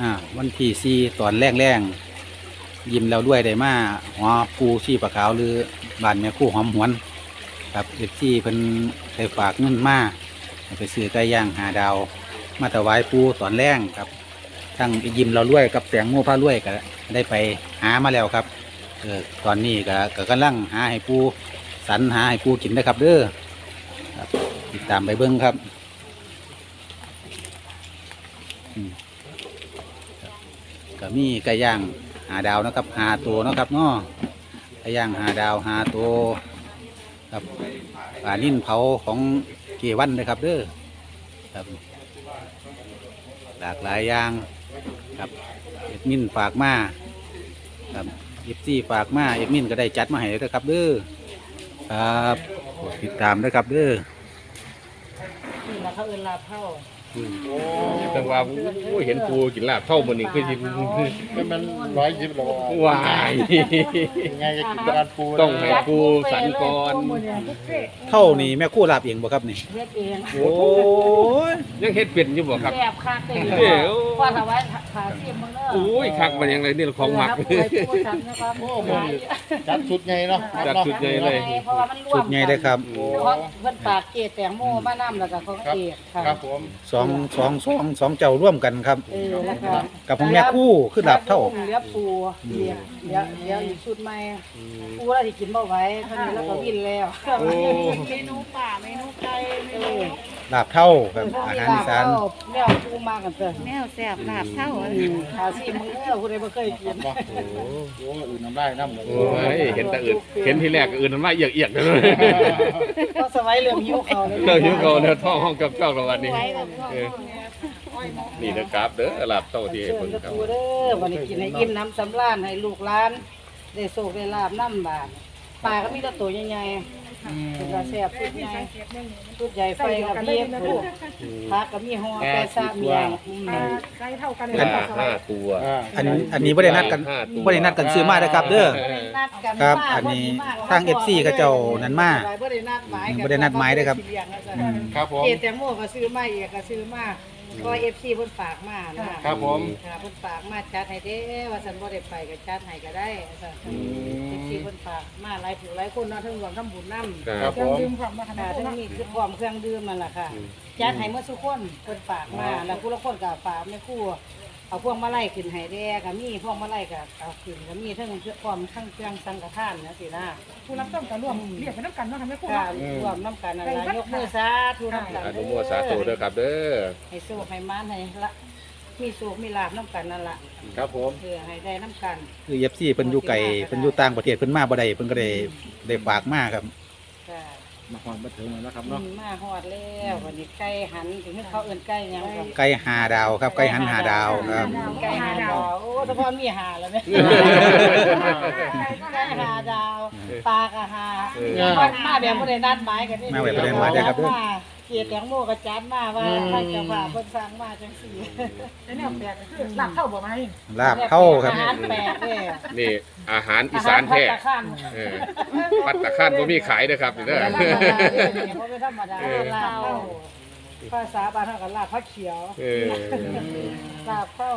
อ่าวันที่สี่ตอนแรกแรงๆยิ้มแล้วด้วยได้มาหัวปูชีปลาขาวหรือบ้านแม่คู่หอมหวนครับเอฟซีเพิ่นได้ฝากเงินมาไปซื้อไก่ย่างหาดาว มาถวายปูตอนแรงครับทั้งยิ้มเราด้วยกับแตงโมพาด้วยก็ได้ไปหามาแล้วครับเออตอนนี้ก็ก็กำลังหาให้ปูสรรหาให้ปูกินนะครับ เด้อติดตามไปเบิ้งครับ ก็มีไก่ย่างหาดาวนะครับหาตัวนะครับเนาะไก่ย่างหาดาวหาตัวครับปลานิ่นเผาของเกวันนะครับเด้อครับหลากหลายอย่างครับเอ็ดมินฝากมาครับเอฟซีฝากมาเอ็ดมินก็ได้จัดมาให้เลยนะครับเด้อครับกดติดตามด้วยครับเด้อนี่นะเขาเอินลาเท่า แต่ว่าโอ้ยเห็นปูกินลาบเท่ามันนี่คือสิมันมันร้อยยิบหรอวายยังไงจะกินปลาปูต้องให้ปูสันก่อนเท่านี้แม่คู่ลาบเองบ่ครับนี่เฮ็ดเองโอ้ยยังเฮ็ดเป็นอยู่บ่ครับแซ่บคักเลยเดี๋ยวพอถวายขาเสียมมึงเด้อโอ้ยคักมันยังไงนี่ของหมักเออครับปูสันนะครับโอ้โหจัดชุดไงเนาะจัดชุดใหญ่เลยเพราะว่ามันรวสุมดใหญ่เลยครับเพราะเพิ่นปากเกศแตงโมมานํแล้วก็ของเอกค่ะครับผมสองสองสองสองเจ้าร่วมกันครับ เออแล้วก็กับของแม่คู่คือลาบเท่า เหลือปูเหลือเหลือเหลืออีกชุดใหม่ปูแล้วที่กินบ่ไหวเท่านี้แล้วก็วินแล้ว โอ้ เมนูป่าเมนูไก่เมนู ลาบเท่าครับอาหารอีสานแมวปูมากันเถอะแมวแซ่บลาบเท่าอืมขาสิมึงเด้อผู้ใดบ่เคยกินโอ้โหโอ้อื่นน้ำได้น้ำเลยโอ้ยเห็นแต่อื่นเห็นทีแรกก็อื่นมันมาเอียกๆเลยก็สมัยเรื่องหิวเขาเลยเลิกหิวก่อนแล้วท้องห้องกับเจ้าละวันนี้ไว้แบบเออนี่นะครับเด้อลาบเท่าที่ให้เชิเพิ่ญนกับครับปูเด้อวันนี้กินให้อิ่มน้ำสำราญให้ลูกหลานได้โชคได้ลาบน้ำบาทปลาก็มีแต่ตัวใหญ่ๆ เป็นกระแซ่บสุดใหญ่สุดใหญ่ไฟกับเพียบพุ่นผักก็มีห่อแปะซะเมียงอืมห้าห้าตัวอันอันนี้บ่ได้นัดกันบ่ได้นัดกันซื้อมาเด้อครับเด้อนัดกันครับมาอันนี้พดีมกทาง FC เขาเจ้านั้นมาบ่ได้นัดหมายกับ่ได้นัดหมายเด้อครับอืมครับผมเจแตงโมก็ซื้อมาเอกก็ซื้อมา ก็ FC เพิ่นฝากมานะครับผม ค่ะเพิ่นฝากมาจัดให้เด้อว่าซั่นบ่ได้ไปก็จัดให้ก็ได้ว่าซั่น FC เพิ่นฝากมาหลายผู้หลายคนเนาะทั้งรวมทั้งบุญนำครับผมค่ะทั้งมีคือพร้อมเครื่องดื่มนั่นล่ะค่ะ จัดให้เมื่อทุกคนเพิ่นฝากมา แล้วผู้ละคนก็ฝากแม่ครู เอาพวงมาลัยขึ้นให้แด้ก็มีพวงมาลัยก็เอาขึ้นก็มีทั้งพร้อมทั้งเครื่องสังฆทานนะสินะผู้รับต้องการร่วมเรียกเป็นน้ำกันเนาะค่ะแม่ครูค่ะเนาะรวมน้ำกันนั่นล่ะยกมือสาธุน้ำกันอนุโมทนาสาธุเด้อครับเด้อให้โชคให้มานให้ละมีโชคมีลาบน้ำกันนั่นล่ะครับผมเพื่อให้ได้น้ำกัน คือ FC เพิ่นอยู่ไกลเพิ่นอยู่ต่างประเทศเพิ่นมาบ่ได้เพิ่นก็ได้ได้ฝากมาครับค่ะ มาความบันเทิงแล้วครับอืเนาะมมาฮอดแล้ววันนี้ไก่หันถึงเขาเอิ้นไก่หยังก็ไก่หาดาวครับไก่หันหาดาวครับไก่หาดาวโอ้แต่พอมีหาแล้วเนี่ยไก่หาดาวปลากะหาวันมาแบบบ่ได้นัดหมายกันนี่มาแบบบ่ได้นัดหมายเด้อครับเด้อเกียรติแตงโมก็จัดมาว่าให้เจ้าภาพเพิ่นสั่งมาจังซี่แต่แนวแปลกก็คือลาบเท่าบ่ไหมลาบเท่าครับอาหารแปลกเด้นี่อาหารอีสานแท้อาหารภัตตาคารเออปัตตะคานบ่มีขายเด้อครับนี่เด้อธรรมดาเด้นี่บ่เป็นธรรมดาลาบเข้าภาษาบ้านเฮาก็ลาบผักเขียว เออลาบเข้า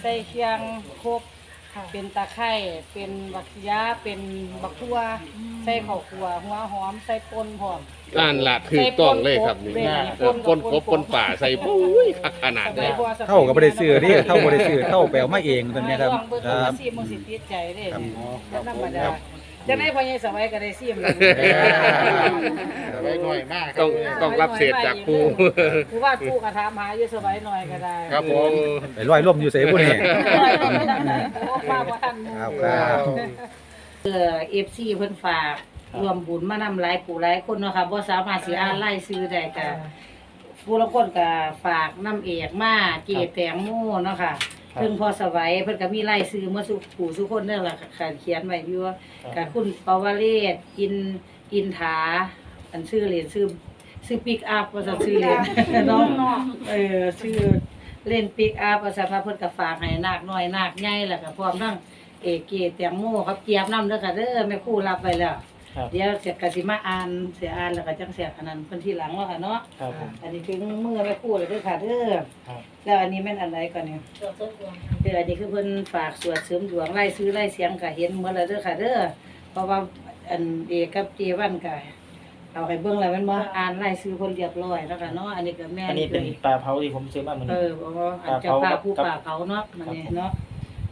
ใส่เคียงครบเป็นตะไคร้เป็นบักยาเป็นบักทั่วใส่ข้าวคั่วหัวหอมใส่ป่นพร้อม ด้านละถูกต้องเลยครับนี่เออปนกบปนป่าใส่ปุ้ยคักขนาดใส่นี้บัวสะเท่าก็บ่ได้ซื้อเด้เท่าบ่ได้ซื้อเท่าแปลมาเองตัวเนี้ยครับลองเบิ่งคดูรับว่าซีมันสิติดใจเด้ครับแล้วธรรมดาจังได๋พ่อใหญ่สมัยก็ได้ซีมแล้วไว้หน่อยมากครัต้บองต้องรับเศษจากปูคือว่าปูก็ถามหาอยู่สมัยหน่อยก็ได้ ครับผมไปร้อยร่มอยู่ไสพุ่นนี่โอ้ป้าบ่ทันหมู่ครับครับเออ FC เพิ่นฝาก รวมบุญมานำหลายผู้หลายคนเนาะค่ะบ่สามารถสิอ่านรายชื่อได้ก็ผู้ละคนก็ฝากน้ำเอกมาเกแตงโมเนาะค่ะเพิ่นพอสวัยเพิ่นก็มีรายชื่อมาสู่ผู้สุคนเด้อล่ะค่ะเขียนไว้อยู่ว่าก็คุณปวเรศอินอินถาอันชื่อเล่นชื่อชื่อปิกอัพว่าจะชื่อเล่นเนาะเออชื่อเล่นปิกอัพว่าซั่นว่าเพิ่นก็ฝากให้นาคน้อยนาคใหญ่แล้วก็พร้อมทั้งเอเกแตงโมครับเจี๊ยบน้ำเด้อค่ะเด้อแม่ครู่รับไปแล้ว ครับ เดี๋ยวเสียกสิมาอ่านเสียอ่านแล้วก็จังเสียอันนั้นเพิ่นที่หลังว่าค่ะเนาะครับผม อันนี้คือมือแม่ครู่เลยเด้อค่ะเด้อครับ แล้วอันนี้แม่นอันใดก่อนเนี่ยเด้ออันนี้คือเพิ่นฝากสวดเสริมดวงไล่ซื้อไล่เสียงก็เห็นหมดแล้วเด้อค่ะเด้อเพราะว่าอันเอกกับเจวันก็เอาให้เบิ่งแล้วแมันบ่อ่านไล่ซื้อเพิ่นเรียบร้อยแล้วค่ะเนาะอันนี้ก็แม่อันนี้เป็นปลาเผาที่ผมซื้อมาเหมือนเอนี้อบอกว่าอันเจ้าป่าผู้ป่าเขาเนาะมันนี่เนาะ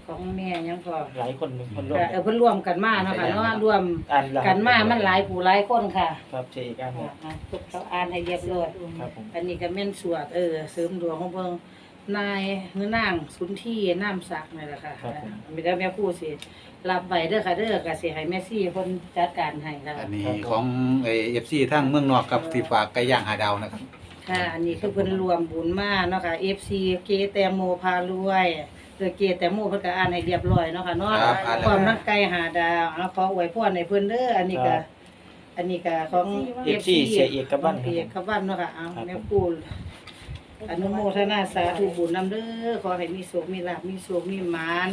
ของแม่ยังพอหลายคนคนร่วมเออเพิ่นร่วมกันมาเนาะค่ะเนาะร่วมอ่านรหัสกันมามันหลายผู้หลายคนค่ะครับเจอีกอันหนึ่งอ่าทุกเขาอ่านให้เรียบร้อย ครับผมอันนี้ก็แม่นสวดเออเสริมดวงของเพิ่นนายเฮือนางสุนที่น้ำสักนี่แหละค่ะมีแต่แม่ผู้สิรับไว้เด้อค่ะเด้อก็สิให้แม่ซี่เพิ่นจัดการให้ค่ะอันนี้ของเอฟซีทั้งเมืองนอกกับที่ฝากไก่ย่างหาดาวนะครับ ค่ะ อันนี้คือเพิ่นรวมบุญมาเนาะค่ะ FC เกแตงโมพารวย โดยเกแตงโมเพิ่นก็อ่านให้เรียบร้อยเนาะค่ะเนาะครับอ่านแล้ว ความนักไก่หาดาวเอาขออวยพรให้เพิ่นเด้ออันนี้ก็อันนี้ก็ของเอฟซีเสียเอกกับบ้านเอกกับบ้านเนาะค่ะเอาครับแม่ปูอนุโมทนาสาธุบุญนำเด้อขอให้มีสุขมีลาภมีสุขมีหมาน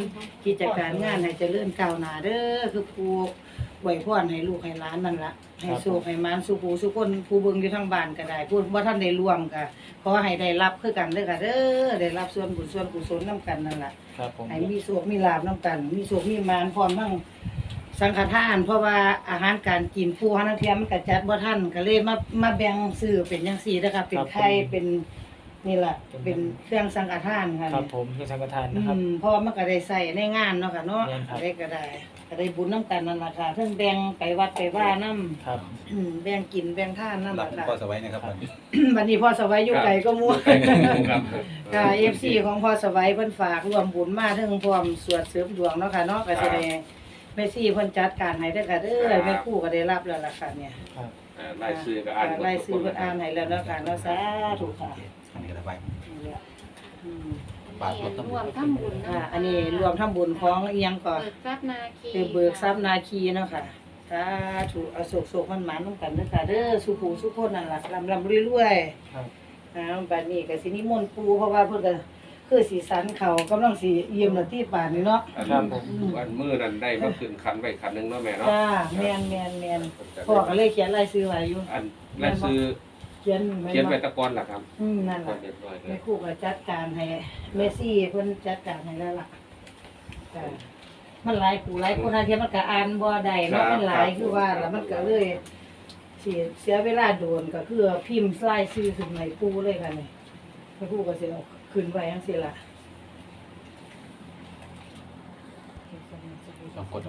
กิจการงานให้เจริญก้าวหน้าเด้อคือ ผู้อวยพรให้ลูกให้หลานนั่นล่ะให้สุขให้หมานสุขผู้สุขคนผู้เบิ่งอยู่ทางบ้านก็ได้ผู้บ่ทันได้ร่วมก็ขอให้ได้รับคือกันเด้อค่ะเด้อได้รับส่วนบุญส่วนกุศลนํกันนั่นล่ะครับผมให้มีสุขมีลาบน้ำกัน มีสุขมีหมานพร้อมทั้งสังฆทาน เพราะว่าอาหารการกินผู้หานังเทียมมันก็จัดบ่ทันก็เลยมามาแบ่งซื้อเป็นจังซี่นะคะเป็นไข่เป็นนี่ล่ะเป็นเครื่องสังฆทานค่ะครับผมคือสังฆทานอืนะครับมเพราะว่ามันก็ได้ใส่ในงานเนาะค่ะเนาะแม่นครับได้ก็ได้ ก็ได้บุญน้ำกันนั่นล่ะค่ะเทั้งแบ่งไปวัดไปว่านํครับแบ่งกินแบ่งทานนำรับล่ะพ่อค่ะสวัยนะครับวันนี้ บัดนี้พ่อสวัยอยู่ไกลก็มั่วครับ ค่ะ FC ของพ่อสวัยเพิ่นฝากรวมบุญมาถึงพร้อมสวดเสริมดวงเนาะค่ะเนาะก็สิได้แม่ซี่เพิ่นจัดการให้เด้อค่ะเด้อแม่ครูก็ได้รับแล้วล่ะค่ะเนี่ยครับ อ่าไล่ซื้อก็อ่านหมดไล่ทุกซื้อคนเพิ่นอ่านให้แล้วเนาะค่ะเนาะสาธุค่ะอันนี้ก็ระบายนี่แหละอืม ฝากรถตำรรววจมทำบุญค่ะอันนี้รวมทั้งบุญของเอียงก่อนเบิกทรัพย์นาคีคือเบิกทรัพย์นาคีเนาะค่ะสาธุเอาสุขสุขมันหมานนํกันเด้อค่ะเด้อสุขูสุขคนนั่นล่ะลำลำรวยๆครับอ่าบัดนี้ก็สินิมนต์ปู่เพราะว่าเพิ่นก็คือสีสันเขากำลังสิเยี่ยมละที่ป่านนี้เนาะครับผม อันมือนั้นได้มาขึ้นคันไว้คันหนึงเนาะแม่เนาะจ้าแม่นแม่นแม่นพ่อก็เลยเขียนรายชื่อไว้อยู่ อันไล่ซื้อ เขียนแม่เขียนนไว้บ่ตะกอนล่ะครับอืมนั่นก็ล่ะเรียบร้อยเลแม่ยครูก็จัดการให้เมซี่เพิ่นจัดการให้แล้วล่ะจ้ามันหลายผู้หลายคนอาเทียมันก็อ่านบ่ได้เนาะมันหลายคือว่าแล้วมันก็เลยสิเสียเวลาโดนก็คือพิมพ์รายชื่อขึ้นให้ปู่เลยค่ะนี่แม่ครูก็สิเอาขึ้นไว้จังซี่ล่ะ สองคน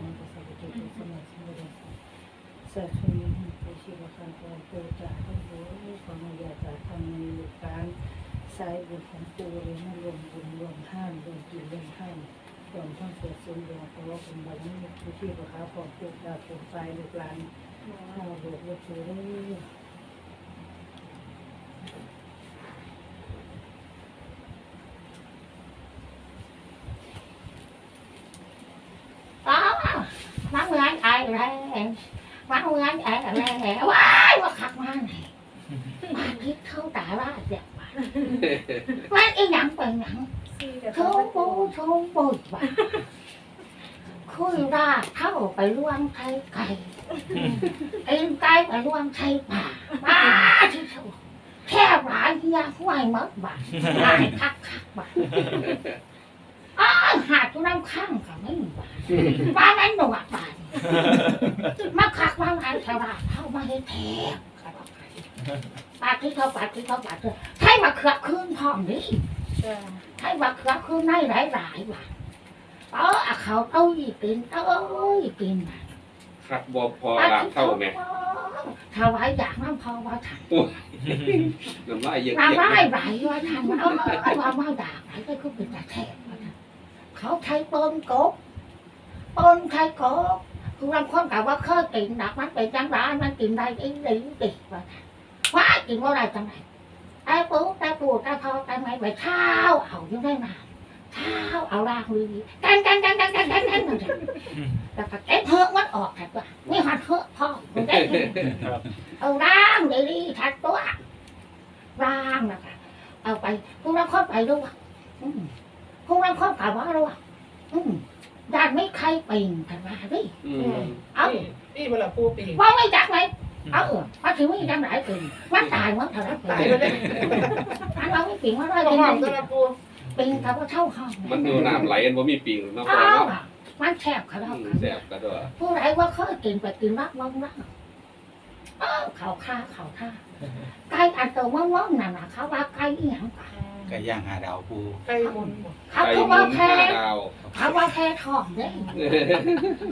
สัตว์มีผู้ ชีวคันตัวปูจากทั้งโลกความอยากจะทำในการสายบุญของปูเลยมารวมบุญรวมห้ามรวมกินรวมห้ามรวมทั้งเสียสมดวงเพราะว่าเป็นบารมีผู้ชีวค้าของปูดาปูไฟลูกหลานข้าวบกลูกปูเลยอ๋อมาเหมือนไอ้แร มาเหมือนไอ้แรงว้ายว่าขักมาไหนมาคิดเข้าตาว่าเจ็บมาว่าอีหยังเป็นหยังชงปูชงปูว่ะคุยราเข้าไปล่วงไทยไก่เอ็นไก่ไปล่วงไทยป่าป้าที่สุดแค่หลายเฮียห้วยมัดบ่าหลายคักคักบ่าอ้าวหาดตัวน้ำข้างกับไม่มีบ่าบ้านนั้นหนูอะบ้าน มาขักบ้านไหนชาวบ้านเข้ามาให้แทบปาดที่เขาปาดที่เขาปาดเถอะให้มาเขือกคืนพร้อมดิให้มาเขือกคืนในหลายหลายว่ะเออเอาเขาเอาอีกกินเอาอีกกินครับบ่พอลาบเท่าแม่ถวายอยากน้ำพอว่าทันน้ำลายเยอะน้ำๆไม้ไหลว่าทันเอาเอาว่ามาด่าไหลก็คือเป็นตาแทบว่าทันเขาใช้ต้นกบต้นใช้กบ บางคนกล่าวว่าเคยกินดักมันเป็นจังหวะมันกินได้อีหลีติดว่าว่ากินว่าอะไรจังไรไอ้ปุ๊บไอ้ปูดไอ้พอไอ้ไม้ไปเช้าเอายังได้มาเช้าเอาลางมือกันกันกันกันกันกันกันแต่ก็เก็บเถอะมันออกแต่ว่าไม่หัดเถอะพ่อมันได้เอาร่างเลยดิชัดตัวร่างนะคะเอาไปพวกเราเข้าไปด้วยพวกเรัเข้าไปว่าด้วย อืมด้านไม่ใครปิงกันมาดิอืมเอ้านี่เวลาปูปีว่าไม่จักไหมเอ้ามาถึงไม่จังไหนปิงว่าตายมั้งเถอะตายแล้วเนี่ยอันเราไม่ปิงว่าได้ก็ปิงหอมตัวละปูปิงกับว่าเท่าห้องมันดูน้ำไหลกันว่ามีปิงเนาะพ่อเอ้าเนาะมันแฉบเขาแล้วอืมแสบกระโดดผู้ใดว่าเคยกินไปกินรักว่างรักเอ้าเขาฆ่าเขาฆ่าไก่อันโตว่างว่างนั่นน่ะเขาว่าไก่อีหยังปะ ไก่ย่างหาดาวปูไก่มุนเขาไก่คือมุว่านแค่ห้าดาว เขาว่าแค่ทองเด้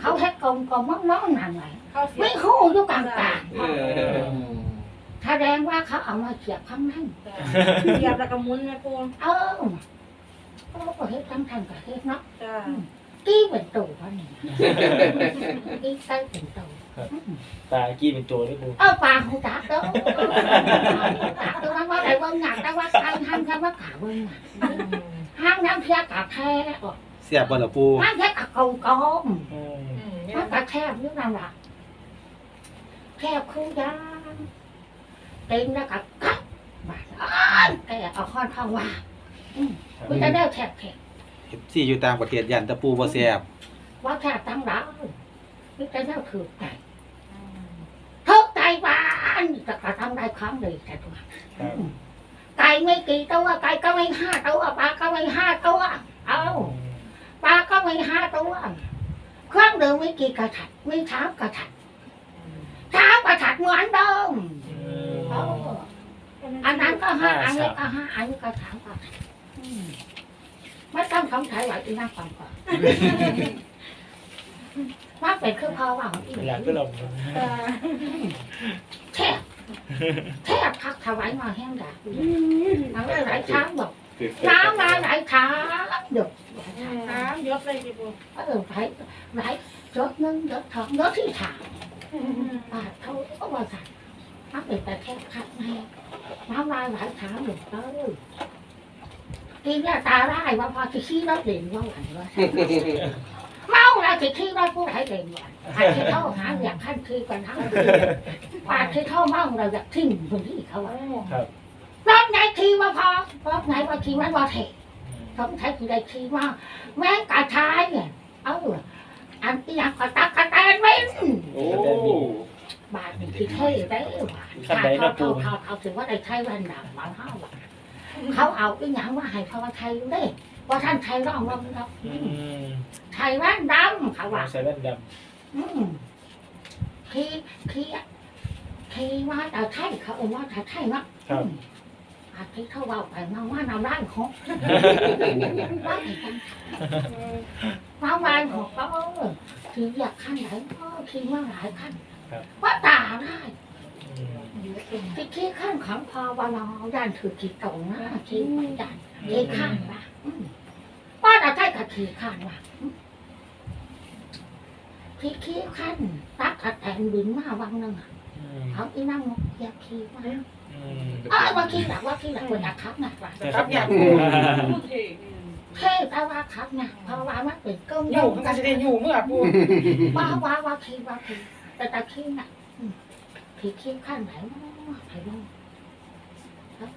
เขาแค่กลมกลมว่างว่างนั่นไงเข้าเสียไม่คู่อยู่กลางกลางเออแสดงว่าเขาเอามาเสียบข้างในเสียบแล้วก็มุนแม่ปูเออโอ้โหเฮ็ดทั้งทางกับเฮ็ดเนาะจ้า กี้เป็นตัววะนี่กี้ใส่เป็นตัว ตากี้เป็นตัวด้วยปูเออปลาหูจักเด้อจักเด้อว่าได้ว่าหนักแต่ว่าใครห้างแค่ว่าขาเบิ่งหนักห้างน้ำเพียกับแท้ออกเสียบบ่ล่ะปูห้างแค่กับกงกอมอืมมันก็แคบอยู่นั่นล่ะแคบคู่ยางเต็มแล้วกับกับบาดอ้ายแกเอาข้อนทองว่าอืมมันจะได้แคบแคบเอฟซีอยู่ต่างประเทศยันตะปูบ่เสียบว่าแคบตั้งร้านมันจะได้ถือใจถือใจบ้านจะกระทำ ได้ครั้งเลยแต่ตัวครับไก่ไม่กี่ตัวไก่ก็ไม่ห้าตัวปลาก็ไม่ห้าตัวเอาปลาก็ไม่ห้าตัวเครื่องดื่มไม่กี่กระถัดไม่เช้ากระถัดเช้ากระถัดเหมือนเดิมเอออันนั้นก็ห้าอันนี้ก็ห้าอันนี้ก็สามก็อืมไม่ต้องสงสัยว่าอีนั่งฟังก่อนว่าเป็นคือพ่อว่าของอีเวลาก็ลงเออแทบ แทบพักถวายมาแห้งดาบน้ำลายไหลช้างบอกน้ำลายไหลช้างเดี๋ยวน้ำยศเลยพี่ปูเออไหลไหลยศหนึ่งยศสองยศที่สามบาทเขาก็ว่าสั่นน้ำเป็นแต่แทบคัดแม่น้ำลายไหลช้างเดี๋ยวเออกินยาตาได้ว่าพอจะขี้รถเด่นว่าหวานว่า เมาแล้วจะขี้รถผู้ใดเด่นหวานใครที่เข้าหาอยากขั้นคือกันทั้งคืนปาดที่เข้าเมาเราอยากทิ้งคนที่เขาครับรถไหนขี่ว่าพอรถไหนว่าขี่มันว่าเทสงสัยคือได้ขี่ว่าแม่กระชายเนี่ยเอออันที่อยากกระตักกระแตนไว้โอ้บาทนี่คือเท่ได้หวานเขาเขาเขาเขาถือว่าได้ใช้แว่นดำบางห้าบาทเขาเอาอีหยังว่าให้เขาว่าไทยได้ว่าท่านไทยร้องร้องร้องอืม ไทยแว่นดำเขาว่าใส่แว่นดอืมขี่ขี่ขี่ว่าแต่ไทยเขาเอาว่าแต่ไทยเนาะำครับอาทิตย์เขาว่าไปมาว่าน้ำร้านของว่าไอ้กันมาบ้านของเขาถืออยากขั้นไหนก็คิดว่าหลายขั้นว่าตาได้อืมที่คิดขั้นของพอวันเราย่านถือขีดตรงนะคิดไม่ได้ขีดขั้นว่ะอืมว่าเราใช่กับขีดขั้นว่ะอืม ที่คิดขั้นตักขัดแผ่นบินมาวังนึงอะอืมเขาอีนั่งอยากขีดมาอืมอ้าวว่าขีดแบบว่าขีดแบบคนอยากขับหนักว่ะครับอยากปูเท่แต่ว่าครับนะเพราะว่ามันเป็นก้มอยู่มันก็จะได้อยู่เมื่อปูว่าว่าว่าคิดว่าคิดแต่แต่คิดน่ะอืมคิดคิดขั้นไหนวะไอ้ลูกครับ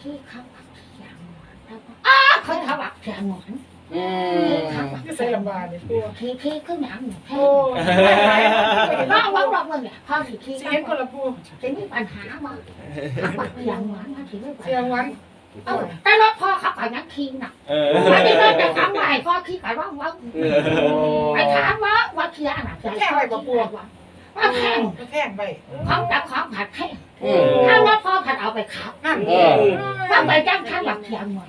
คิดข้างบักเสียงหวานแล้วก็อ้าเขาทำบักเสียงหวาน อืคิดมข้างบักก็เสีใส่ยงลำบากเนี่ยปูคิดคิดขึ้นหนังหนูแค่โอ้ว่าว่าว่าว่าเนี่ยพอสิคิดเสียงคนละปูจะมีปัญหามาข้างบักเสียงหวานมาถึงไม่ปัญเสียงหาวันเออแต่รถพ่อขับไปนักคิงน่ะเออวันนี้รถจะขับไปพ่อคิดกันว่าว่าโอ้ไปถามว่าว่าเคียร์น่ะใจพ่อคิดอะไรวะว่าแพงก็แท่งไปของจากของผัดแพง อืม ถ้ารถพ่อผัดเอาไปขับนั่นเออ ว่าไปจ้างท่านหลักเทียมเหมือน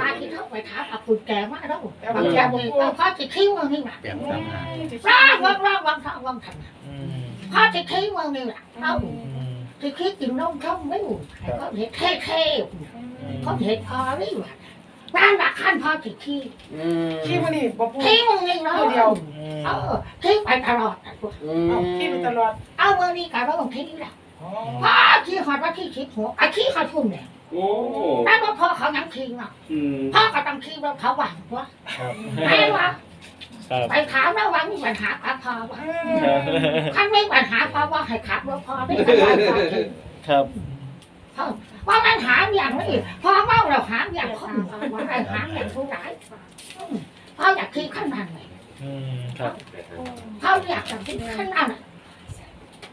ตาที่เข้าไปถามเอากุญแจมาแล้วบางทีเราพ่อจะคิ้วมึงนี่แหละแปลงตามหาร่างว่างร่างว่างทางว่างทันอืมพ่อจะคิ้วมึงนี่แหละเอาอืมจะคิ้วกินนมช่องไม่อยู่ก็เห็นเท่ๆเขาเห็นพอนี่แหละร่างหลักขั้นพ่อจะคิ้วอืมขี้มันนี่บ่ปูคิ้วมึงนี่เนาะเดียวอืมเออคิ้วไปตลอดอืเอามขี้ไปตลอดเอาเมื่อนี้การว่าบางทีนี่แหละ พ่อคิ้วหอดว่าที่คิ้วหัวไอ้คิ้วเขาทุ่มเนี่ยโอ้แต่ว่าพ่อเขายังคิ้วเนาะอืม พ่อก็ต้องคิ้วว่าเขาหวังว่าครับไอ้วะครับไปถามแล้วว่ามีปัญหากับพ่อวะครับท่านไม่ปัญหาพ่อว่าให้ขับรถพ่อไม่เป็นไรพ่อคิดครับว่ามันหาอย่างนี้พ่อเมาเราหาอย่างคนว่าไอ้หาอย่างผู้ร้ายอืมพ่ออยากขี่ขั้นนั้นเลยอืม ครับ พ่ออยากจะขี่ขั้นนั้นน่ะ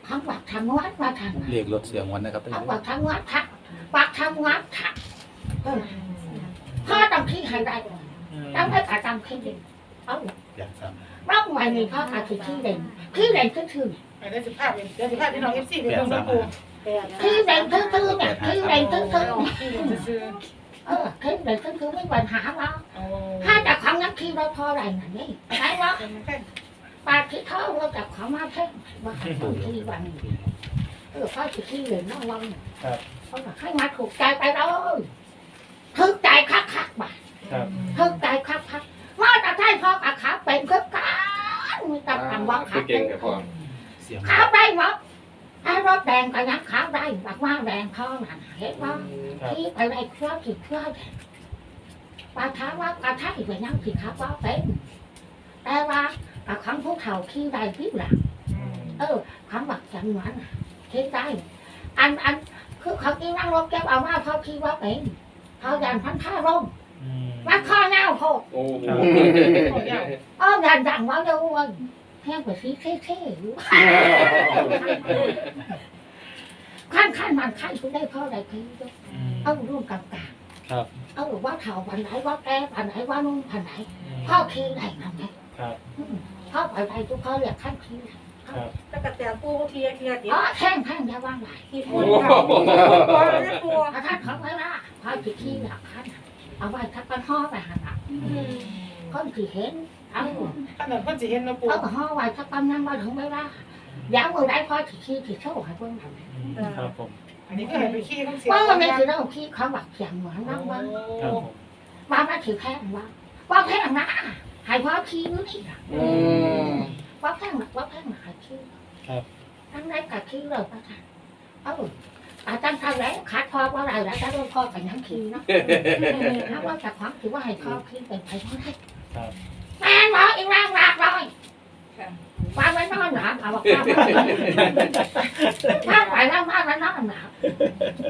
เขาบอกทำวัดมาทำเรียกรถเสียงวันนะครับเขาบอกทำวัดทักปักทำวัดทักเออพ่อต้องขี่ให้ได้อืมต้องให้กระทำขี่เด่นเอาอยากทร่องไว้นี่พ่ออาจจะขี่เด่นขี่เด่นก็คือไปได้สิบห้าเป็นเดี๋ยวสิบห้าพี่น้องเอฟซีเป็นน้องปูขี่เด่นคือคือเนี่ยขี่เด่นคือคือที่จะซื้อเออขี่เด่นคือคือไม่ปัญหาหรอกเอาถ้าจากของนักขี่เราพอไรน่ะนี่ใช่ไหมเปาที่เขาเราจากของมาแท่งว่าให้คนที่วันเออพ่อจะขี่เหลยน้องวันเขาบอกให้มาถูกใจไปเลยถูกใจคักคักบ่าครับถูกใจคักคักๆว่าแต่ใช่พ่อกับขาเป็นคือกันมีต่คำว่าขาเก่งแต่พ่อเสียงขาได้หมดไอ้รถแดงก็ยังขาได้บักว่าแดงพ่อหนั่นเห็นว่าที่อะไรเครื่องผิดเครื่องปลาท้าว่ากระทะอีกไปยังผิดครับว่าเป็นแต่ว่า กับคำพวกเขาขี้ได้ที่หลังเออคำบักจังหวะน่ะคิดได้อันอันคือเขาที่นั่งรถแก้วเอามาเขาคิดว่าเป็นเขายันพันท่าร่มอืมว่าข้อเน่าโพดโอ้โหอ้อมยันดังว่าดูวันแค่ไปซีเท่เท่ๆอยู่ขั้นขั้นมันขั้นคุณได้พ่อได้พี่ด้วยอืมเอาร่วมกลางกลางครับเอาว่าเท่าพันไหนว่าแก่พันไหนว่านุ่งพันไหนอืมพ่อคิดได้ทำไง ครับอืมพ่อไปไปทุกพ่อเรียกขั้นคิดได้ครับแล้วก็แต่ปูเทียเทียเดียอ๋วอแท่งแท่งจะว่างไหลที่ปูค่ะปูแล้วปูถ้าท่านของไว้ละพอจิขี้หลักท่านเอาไว้ทักกันห่อไปหันหลังคนที่เห็นเอาขนาดเพิ่นสิเห็นนะปูเอาห่อไว้ทักกันนั่งมาถึงไม่ละยาวมือได้พอจิขี้จิโชว์ให้เพิ่งทำอืมครับผมอันนี้ก็เห็นไปขี้ต้องเสียว่าวันนี้คือเราขี้เขาบักเสียงเหมือนนั่งว่าครับผมว่ามันถือแพงว่าว่าแพงนะ ให้พ่อขี้นู่นนี่นะว่าแพงหนักว่าแพงหนักให้ขี้ครับ ทั้งนั้นกับขี้เลยป้าท่านเอ้าอาจารย์ทำแล้วขาดพอว่าอะไรแล้วจะโดนพ่อกับยังขี้เนาะถ้าว่าจากความถือว่าให้ข้อคิดเป็นไปเท่าไหร่ครับ แม่หมออีกร่างหลักเลยฟังไว้นอนหนาเอาว่าฟังฟังไปแล้วมาแล้วนอนหนา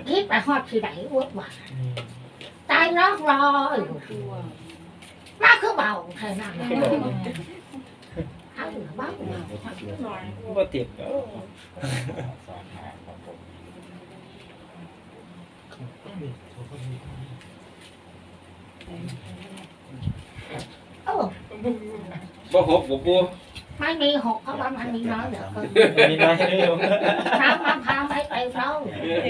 คิดไปฮอดที่ไหนอวดว่าอืมใจร้องรอย มาคือเบาใครนั่งเอาเบาหน่อยบ่ติดก็เออบ่หกบ่ปูไม่มีหกเพราะว่ามันมีน้อยเหลือเกินมีน้อยนิยมน้ำมะพร้าวไม่ไปเรา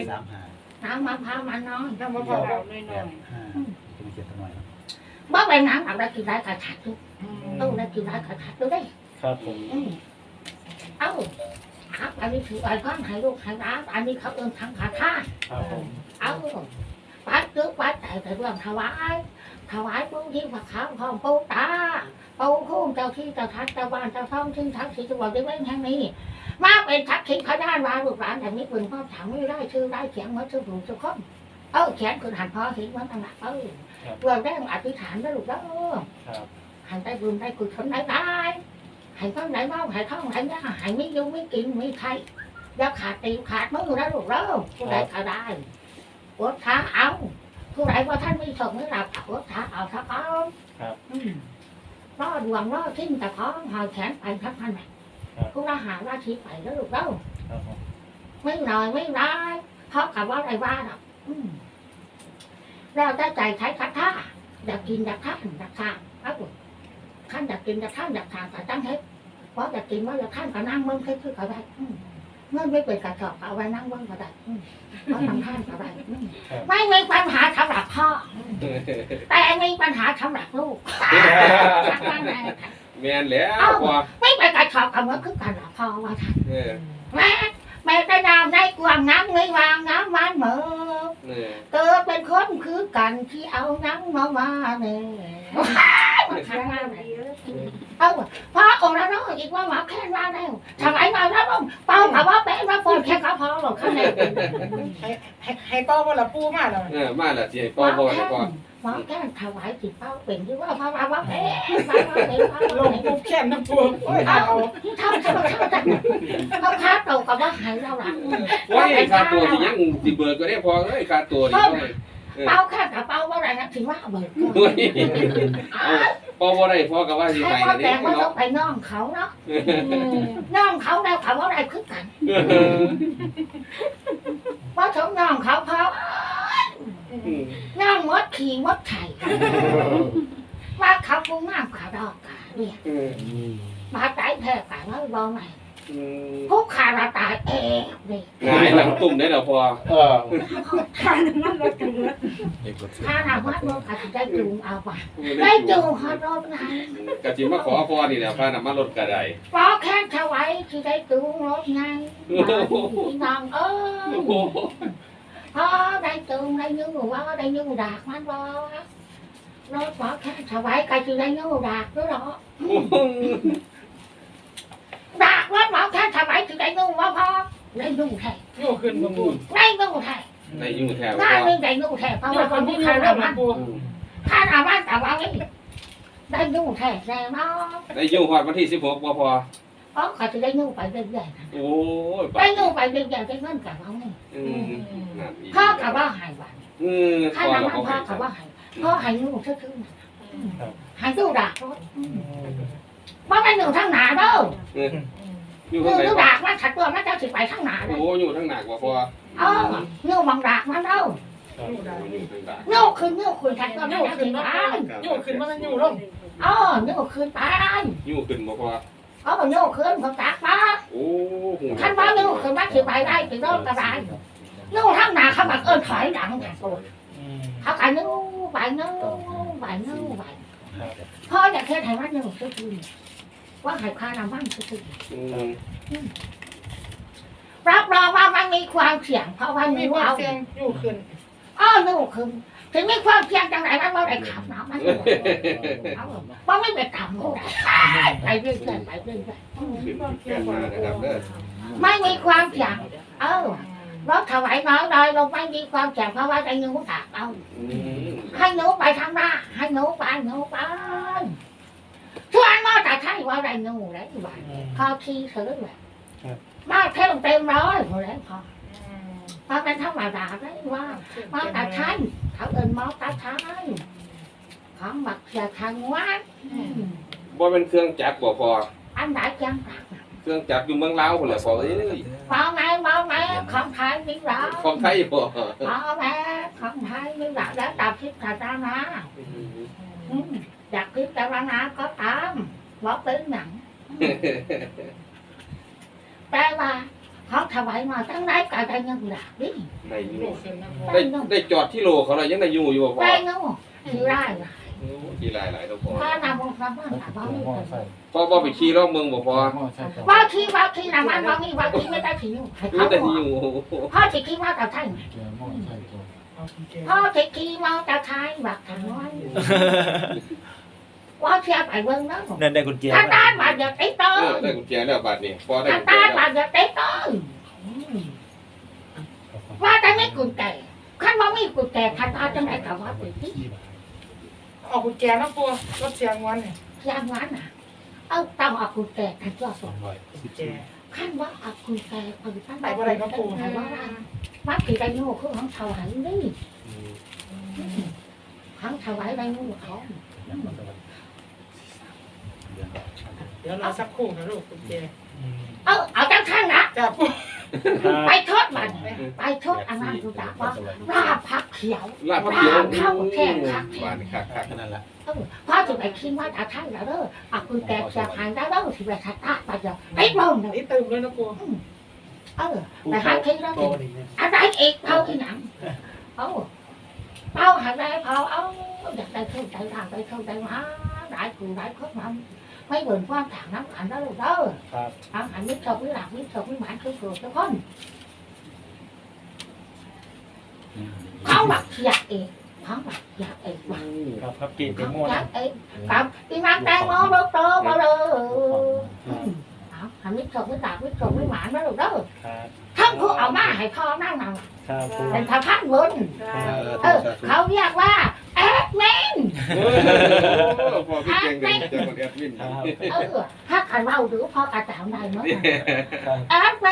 สามห้าน้ำมะพร้าวมันน้อยน้ำมะพร้าวน้อยแบ่เป็นน้ำอะไรกินได้กระชัดดูเออได้กินได้กระชัดดูได้ ครับผมอืมเอ้าครับอันนี้ถือไอ้ก้อนให้ลูกให้ร้านอันนี้เขาเอิ้นทางขาท่าครับผมเอาปัดตึกปัดแต่แต่เรื่องถวายถวายปู่ที่ผักขาวของปู่ตาปู่คุ้มเจ้าที่เจ้าทัศเจ้าบ้านเจ้าท้องทิ้งทักษิจังหวัดได้เว้นแห่งนี้มาเป็นทักษิณพระด้านวาลูกหลานแต่ไม่เป็นพ่อถามไม่ได้ชื่อได้เขียนมาชื่อผู้ชื่อคนเออเขียนคือหันพ่อเห็นมันต่างหากเออ เรื่องแรกอธิษฐานได้ลูกแล้วครับหันได้บุญได้กุศลได้ได้หันต้องไหนบ้างหันท่องไหนนะหันไม่ยุ่งไม่กินไม่ใครอย่าขาดตีนขาดมือนะลูกแล้วผู้ใดก็ได้อดท้าเอาผู้ใดว่าท่านไม่ส่งไม่หลับอดท้าเอาทักเอาครับอืมรอดวงรอดทิ้งแต่ท้องหอยแขนไปทักพันไหนผู้ละหาว่าทีไปแล้วลูกแล้วครับผมไม่น้อยไม่ร้ายเพราะกับว่าอะไรว่าหรอก อืมเราได้ใจใช้คัดท่าอยากกินอยากท่านอยากทานเอาลูกท่านอยากกินอยากท่านอยากทานแต่ตั้งเฮ็ดเพราะอยากกินว่าอยากท่านก็นั่งเมื่อคือคือก็ได้อืมเมื่อไม่เป็นกระจอกเอาไว้นั่งเมื่อก็ได้อืมเพราะทำท่านก็ได้อืมไม่มีปัญหาสำหรับพ่ออืมแต่มีปัญหาสำหรับลูกแม่นแล้วพ่อไม่เป็นกระจอกกับเมื่อคือกันหรอกพ่อว่าท่านเออแม่แม่ ได้นำได้กวางน้ำไม่วางน้ำมันเหมือเออเกิดเป็นคนคือกันที่เอาน้ำมามาเนี่ยมันขันมาไหนเอ้าพระองค์แล้วเนาะอีกว่าหมาแค่มาแล้วทำไมมาแล้วน้องเป้าถามว่าเป็นมาฝนแค่กระเพาะหรอกข้างในให้ให้ให้เป้าว่าละปูมาแล้วเออมาและสิให้พ่อบ่ให้พ่อ หมอแค่ถวายสิเป้าเป็นที่ว่าพระว่าว่าเป็นพระว่าเป็นพระลว่างเป็นปูแค่น้ำปูโอ้ยเอาเอาทำทำทำทำเขาค้าโตกับว่าหายเราหลังโอ้ยค่าตัวสิยังสิเบิกก็ได้พอเอ้ยค่าตัวนี่ต้องเป้าแค่กับเป้าว่าอะไรนะถึงว่าเบิกโอ้ยเอาพ่อบ่ได้พ่อก็ว่าสิให้ให้พ่ออันแต่นี้ว่าต้อเนาะงไปน้องเขาเนาะน้องเขาแล้วเขาว่าได้คือกันว่าชมน้องเขาเขา น้องมดขี่มดไข่ว่าเขาปูงามขาดอกกาเนี่ยมาใจแท้กาแล้วบอกไหนพวกขาราตายเองนี่หงายหลังตุ่มได้แล้วพ่อเออทานมันรถกันเลยถ้าเราวัดรถก็จะได้จูงเอาไปได้จูงเขารถไงก็สิมาขอพ่อนี่แหละพาน้ำมันรถก็ได้พอแค่ถวายที่ได้จูงรถไงพี่น้องเออ โอ้โหพอได้จูงได้ยูว่าได้ยูดากมันบ่รถพอแค่ถวายก็จะได้ยูดากด้วยหรอดากรถหมอแค่ถวายจะได้ยูว่าพอได้ยูแท้โยกขึ้นมาปูได้ยูแท้ได้อยู่แถวได้พ่อไม่ได้ยูแท้เพราะโยว่ากคขึ้นนที่ที่ทาทานนเอามามัน ปูทานเอามันแต่ว่าไม่ได้ยูแท้แน่นอนได้อยู่ฮอดวันที่16บ่พ่อเพราะเขาจะได้ยูไปเรื่อยๆโอ้ยได้ยูไปเรื่อยๆได้เงินกับเขาเนี่ยอืมนั่นอีกพ่อกับว่าหายวันอืมข้าพ่อน้ำก็มันบ่พ่อให้กับว่าหายพ่อหายลูกชื่อชื่อหายลูกดากรถว่าไปหนึ่งทั้งหนาเด้ออยู่หข้างนึ่งไหนลูกพ่อดากมันขัดตัวมันจะสิไปทั้งหนาเลยโอ้อยู่ข้างหน้ากว่าพ่อเออเนื้อบังดากมันเด้อเนื้อคืนเนื้อคืนขัดตัวมันโยจะกสิขึ้นไปมาโยกขึ้นมาโยกลงเออเนื้อคืนไปอยู่ขึ้นบ่พ่อ เออเนื้อคืนผมจักมาโอ้โหขันว่าเนื้อคืนมันสิไปได้สิโดนกระไรเนื้อทั้งหนาเขาแบบเอิ้นถอยหลังขัดตัวเขากันเนื้อไปเนื้อไปเนื้อไปพ่ออยากเทศให้มันเนื้อชื่อชื่อว่าให้ค่าน้ำมันชื่ออืมรับรองว่ามันมีความเสี่ยงเพราะว่ามีมีความเอาเสี่ยงโยกขึ้นอ้อนู่นคือ ถึงไมีความเสี่ยงจังไหนมันว่าได้ขับน้ำมันว่าไม่ไปขับมันไปเรื่อยๆไปเรื่อยขึ้นแก่มานะครับเด้อๆไม่มีความเสี่ยงเออรถถวายน้อยเลยลงไม่มีความเสี่ยงเพราะว่าได้หนูตากเอาอืมให้หนูไปทางหน้าให้หนูไปหนูไปชวนมาแต่ใช่ว่าได้หนูแล้วบ้านพอทีซื้อเลยมาเท่งเต็มร้อยหมดแล้วพอ พอเป็นธรรมดาได้ว่ามาตาชันเขาเอินมอตาชันของบักเสียทางวัดบ่เป็นเครื่องจักรบ่พ่ออันไหนจังหนักเครื่องจักรอยู่เมืองลาวพุ่นแหละพ่อเอ้ยมอไหนมอไหนของไทยมีหรอของไทยบ่มอไหนของไทยมีหรอแล้วตามพิจารณาอืมอยากพิจารณาก็ตามบอกเป็นหนังแต่ว่า เขาถวายมาตั้งไหนก็ได้เงินหลักดิได้อยู่โยกขึ้นนะได้ได้จอดที่โลเขาแล้วยังได้อยู่อยู่บ่พ่อได้เงินที่ได้ล่ะโอ้ขี่หลายหลายตัวพ่อถ้านำมันทำมันถามว่าไม่เป็นพ่อบ่ไปขี่รอบเมืองบ่พ่อว่าที่ว่าที่นำมันว่ามีว่าที่ไม่ได้ที่นู่นให้มีเขาแต่บที่อกอยู่พ่อจะคิดว่าแต่ท่านพ่อจะคิดว่าแต่ท่านแบบทางน้อย ว่าเทียบไปเบิ่งเนาะนั่นได้กุญแจถ้าตานบาดอย่าติดเตอเออได้กุญแจแล้วบัดนี้พ่อได้ถ้ากุญแจตานแล้วบาดอย่าติดเตอว่าแต่ไม่กุญแจขั้นว่ามีกุญแจขั้นตาจังไหนกับว่าติดที่เอากุญแจนะปูรถเสียงวันเนี่ยยามนั้นน่ะ เอาต้องเอากุญแจขั้นตัวสองกุญแจขั้นว่าเอากุญแจคนขั้นไปบ่ได้นะปูขั้นว่าว่าที่ได้โน่คือของชาวหันนี่ทั้งถวายได้งูเขา เดี๋ยวรอสักครู่นะลูกกุญแจเออเอาจังท่านนะจ้าปูไปทดมันไปทดอันนั้นดูดักว่าลาบผักเขียวลาบเขียวข้าวแท่งคักหวานคักคักแค่นั้นแหละเออพ่อจะไปคิดว่าอาท่านแล้วเด้อเอาคุณแตกจะหายได้แล้วสิไปทัดตาไปเดี๋ยวไอ้บ้องเด้อนี่เติมเลยนะปูเออไปหาคิดแล้วสิอะไรอีกเอาที่หนังเอาเอาหาได้เอาเอาอยากได้เท่าใจทางไปเท่าใจมาได้กูได้ครบมัน ไม่เบิ่นความถางน้ำขันได้หรอกเด้อครับอาหารมิตรกับวิหลักมิตรกับวิหมานคือเกิดทุกคนเขาหลักอยากเองเขาหลักอยากเองว่าครับครับกินเขาเต็มหมดอยากเองกับที่มันแตงโมรถโตมาเลยเอาหารมิตรกับวิหลักมิตรกับวิหมานมาเลยเด้อครับทั้งพวกเอามาให้พ่อนั่งนั่ง ครับปูเป็นพระพันบนเออ เขาเรียกว่าแอดมินเออพ่อพี่เก่งเก่งจากคนแอดมินครับเออถ้าใครเล่าหรือพ่อกระจายได้เนาะครับแอดมิ